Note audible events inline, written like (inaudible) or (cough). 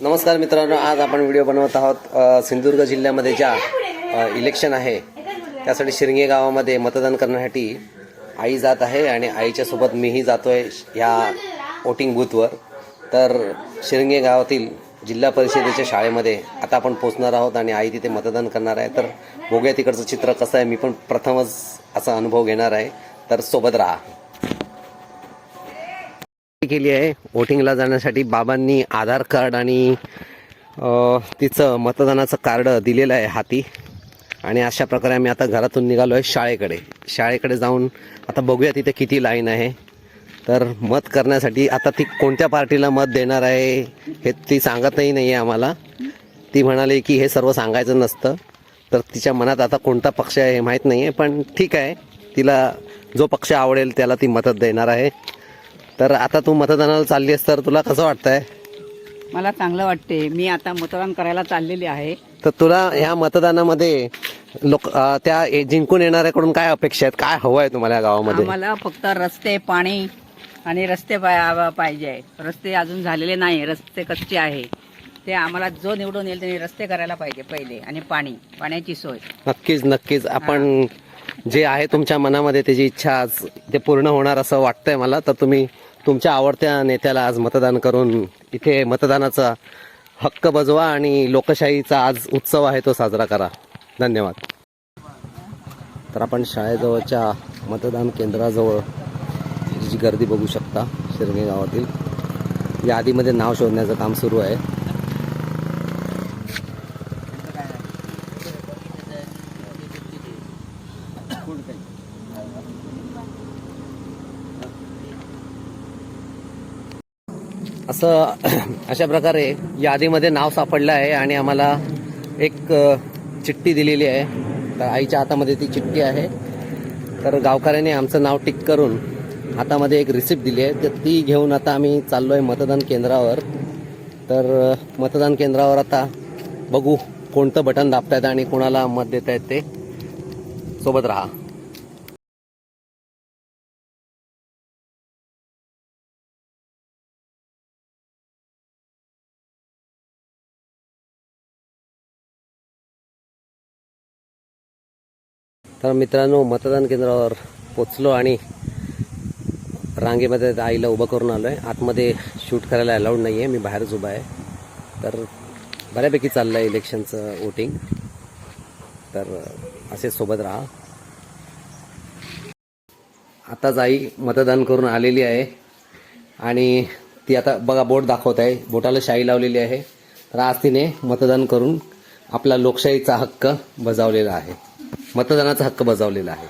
नमस्कार मित्रांनो आज आपण व्हिडिओ बनवत आहोत सिंधुदुर्ग जिल्ह्यामध्ये ज्या इलेक्शन आहे त्यासाठी शिरंगे गावामध्ये मतदान करण्यासाठी आई जात आहे आणि आईच्या सोबत मीही जातोय ह्या वोटिंग बूथवर तर शिरंगे गावातील जिल्हा परिषदेच्या शाळेमध्ये आता आपण पोचणार आहोत आणि आई तिथे मतदान करणार आहे. तर बघूया तिकडचं चित्र कसं आहे. मी पण प्रथमच असा अनुभव घेणार आहे. तर सोबत राहा. केली आहे. वोटिंगला जाण्यासाठी बाबांनी आधार कार्ड आणि तिचं मतदानाचं कार्ड दिलेलं आहे हाती. आणि अशा प्रकारे आम्ही आता घरातून निघालो आहे शाळेकडे. शाळेकडे जाऊन आता बघूया तिथे किती लाईन आहे. तर मत करण्यासाठी आता ती कोणत्या पार्टीला मत देणार आहे हे ती सांगतही नाही आहे आम्हाला. ती म्हणाली की हे सर्व सांगायचं नसतं. तर तिच्या मनात आता कोणता पक्ष आहे हे माहीत नाही आहे पण ठीक आहे. तिला जो पक्ष आवडेल त्याला ती मदत देणार आहे. तर आता तू मतदानाला चालली आहेस तर तुला कसं वाटतंय? मला चांगलं वाटते मी आता मतदान करायला चाललेली आहे. तर तुला ह्या मतदानामध्ये लोक अं, त्या ए- जिंकून येणाऱ्याकडून काय अपेक्षा आहेत? काय हवं आहे तुम्हाला या गावामध्ये? आम्हाला फक्त रस्ते पाणी आणि रस्ते पा- पाहिजे रस्ते अजून झालेले नाही. रस्ते कच्चे आहे. ते आम्हाला जो निवडून येईल त्यांनी रस्ते करायला पाहिजे पहिले. आणि पाणी पाण्याची सोय. नक्कीच नक्कीच. आपण जे आहे तुमच्या मनामध्ये त्याची इच्छा आज ते पूर्ण होणार असं वाटतंय मला. तर तुम्ही तुमच्या आवडत्या नेत्याला आज मतदान करून इथे मतदानाचा हक्क बजवा आणि लोकशाहीचा आज उत्सव आहे तो साजरा करा. धन्यवाद. तर आपण शाळेजवळच्या मतदान केंद्राजवळ जी गर्दी बघू शकता शिरगे गावातील. यादीमध्ये नाव शोधण्याचं काम सुरू आहे. असं (clears throat) अशा प्रकारे यादीमध्ये नाव सापडलं आहे आणि आम्हाला एक चिठ्ठी दिलेली आहे. तर आईच्या हातामध्ये ती चिठ्ठी आहे. तर गावकऱ्यांनी आमचं नाव टिक करून हातामध्ये एक रिसिप्ट दिली आहे. तर ती घेऊन आता आम्ही चाललो आहे मतदान केंद्रावर. तर मतदान केंद्रावर आता बघू कोणतं बटन दाबतायत आणि कोणाला मत देत आहेत ते. सोबत राहा. तर मित्रांनो मतदान केंद्रावर पोचलो आणि रांगेमध्ये आईला उभं करून आलो आहे आतमध्ये शूट करायला अलाउड नाही आहे मी बाहेरच उभा आहे. तर बऱ्यापैकी चाललं आहे इलेक्शनचं वोटिंग तर असे सोबत राहा. आताच आई मतदान करून आलेली आहे. आणि ती आता बघा बोट दाखवत आहे. बोटाला शाई लावलेली आहे. तर आज तिने मतदान करून आपला लोकशाहीचा हक्क बजावलेला आहे. मतदानाचा हक्क बजावलेला आहे.